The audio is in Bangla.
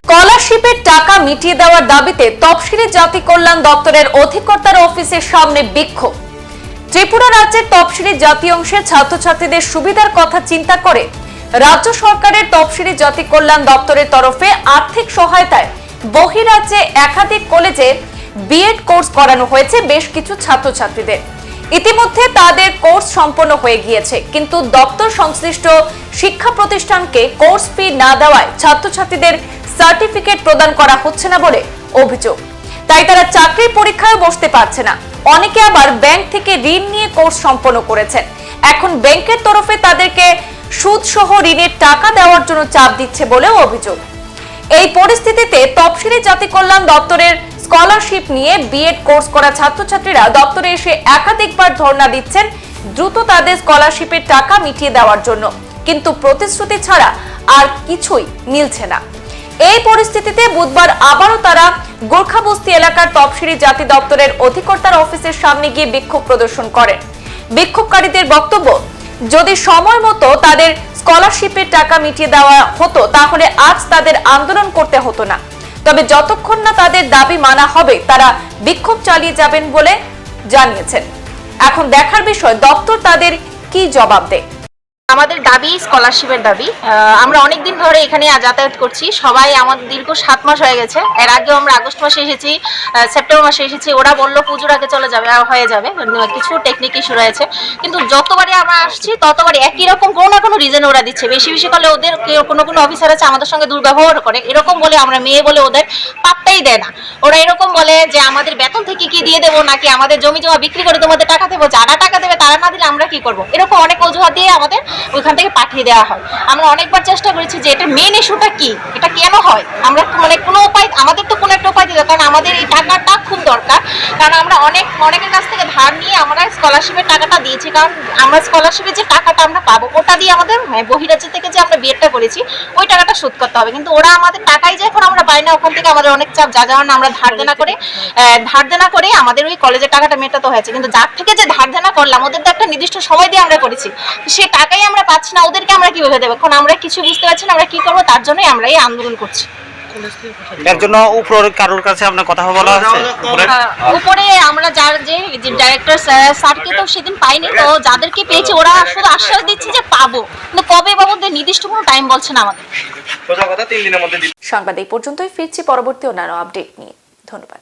স্কলারশিপের টাকা মিটিয়ে দেওয়ার দাবিতে তফসিলি জাতি কল্যাণ দপ্তরের অধিকর্তার অফিসের সামনে বিক্ষোভ। ত্রিপুরা রাজ্যের তফসিলি জাতি অংশের ছাত্রছাত্রীদের সুবিধার কথা চিন্তা করে রাজ্য সরকারের তফসিলি জাতি কল্যাণ দপ্তরের তরফে আর্থিক সহায়তায় বহিরাজ্যে একাধিক কলেজে বিএড কোর্স করানো হয়েছে বেশ কিছু ছাত্রছাত্রীদের। ইতিমধ্যে তাদের কোর্স সম্পন্ন হয়ে গিয়েছে, কিন্তু দপ্তর সংশ্লিষ্ট শিক্ষা প্রতিষ্ঠানকে কোর্স ফি না দেওয়ায় ছাত্রছাত্রীদের সার্টিফিকেট প্রদান করা হচ্ছে না বলে অভিযোগ। তাই তারা চাকরির পরীক্ষায় বসতে পারছে না। অনেকে আবার ব্যাংক থেকে ঋণ নিয়ে কোর্স সম্পন্ন করেছেন। এখন ব্যাংকের তরফে তাদেরকে সুদ সহ ঋণের টাকা দেওয়ার জন্য চাপ দিচ্ছে বলেও অভিযোগ। এই পরিস্থিতিতে তফসিলি জাতি কল্যাণ দপ্তরের স্কলারশিপ নিয়ে বিএড কোর্স করা ছাত্রছাত্রীরা দপ্তরে এসে একাধিকবার ধর্ণা দিচ্ছেন দ্রুত তাদের স্কলারশিপের টাকা মিটিয়ে দেওয়ার জন্য। কিন্তু প্রতিশ্রুতি ছাড়া আর কিছুই মিলছে না। এই পরিস্থিতিতে বুধবার আবারও তারা গোর্খাবস্তি এলাকার তফসিলি জাতি দপ্তরের অধিকর্তার অফিসের সামনে গিয়ে বিক্ষোভ প্রদর্শন করেন। বিক্ষোভকারীদের বক্তব্য, যদি সময় মতো তাদের স্কলারশিপের টাকা মিটিয়ে দেওয়া হতো, তাহলে আজ তাদের আন্দোলন করতে হতো না। তবে যতক্ষণ না তাদের দাবি মানা হবে, তারা বিক্ষোভ চালিয়ে যাবেন বলে জানিয়েছেন। এখন দেখার বিষয়, দপ্তর তাদের কি জবাব দেয়? আমাদের দাবি স্কলারশিপের দাবি। আমরা অনেক দিন ধরে এখানে যাতায়াত করছি। সবাই আমাদের দীর্ঘ সাত মাস হয়ে গেছে। এর আগেও আমরা আগস্ট মাসে এসেছি সেপ্টেম্বর মাসে এসেছি। ওরা বলল পুজোর আগে চলে যাবে হয়ে যাবে। কিছু টেকনিক ইস্যু রয়েছে। কিন্তু যতবারই আমরা আসছি, ততবারই একই রকম কোনো না কোনো রিজন ওরা দিচ্ছে। বেশি বেশি করলে ওদের কোনো কোনো অফিসার আছে আমাদের সঙ্গে দুর্ব্যবহার করে। এরকম বলে আমরা, মেয়ে বলে ওদের পাত্তাই দেয় না। ওরা এরকম বলে যে, আমাদের বেতন থেকে কি দিয়ে দেবো? নাকি আমাদের জমি জমা বিক্রি করে তোমাদের টাকা দেবো? যারা টাকা দেবে তারা না দিলে আমরা কি করব? এরকম অনেক অজুহাত দিয়ে আমাদের ওইখান থেকে পাঠিয়ে দেওয়া হয়। আমরা অনেকবার চেষ্টা করেছি যে এটা মেন ইস্যুটা কি? এটা কেন হয়? আমরা মানে কোনো উপায় আমাদের তো কোনো একটা উপায় দিতে কারণ আমাদের এই টাকাটা খুব দরকার। কারণ আমরা অনেক, অনেকের কাছ থেকে ধার নিয়ে আমরা স্কলারশিপের টাকাটা দিয়েছি। কারণ আমরা স্কলারশিপের যে টাকাটা আমরা পাবো, ওটা দিয়ে আমাদের মানে বহিরাজ্য থেকে যে আমরা বিয়েটা করেছি, ওই টাকাটা শোধ করতে হবে। কিন্তু ওরা আমাদের টাকাই যে এখন আমরা পাই না, ওখান থেকে আমাদের অনেক চাপ যা যাওয়ার আমরা ধার দেনা করে ধার দেনা করে আমাদের ওই কলেজের টাকাটা মেটাতে হয়েছে। কিন্তু যার থেকে যে ধার দেনা করলাম, ওদের তো একটা নির্দিষ্ট সময় দিয়ে আমরা করেছি। সে টাকাই আমরা পাচ্ছি না, ওদেরকে আমরা কীভাবে দেবো? এখন আমরা কিছু বুঝতে পারছি না, আমরা কি করব? তার জন্যই আমরা এই আন্দোলন করছি। এর জন্য উপরের কারোর কাছে আপনার কথা বলা আছে? উপরে আমরা যার যে ডাইরেক্টর স্যারকে তো সেদিন পাইনি তো যাদেরকে পেয়েছি ওরা শুধু আশ্বাস দিচ্ছে যে পাবো। কিন্তু কবে পাবো নির্দিষ্ট কোনো টাইম বলছে না আমাদের। সোজা কথা তিন দিনের মধ্যে সংবাদ এই পর্যন্তই ফিরছি পরবর্তী অন্যান্য আপডেট নিয়ে। ধন্যবাদ।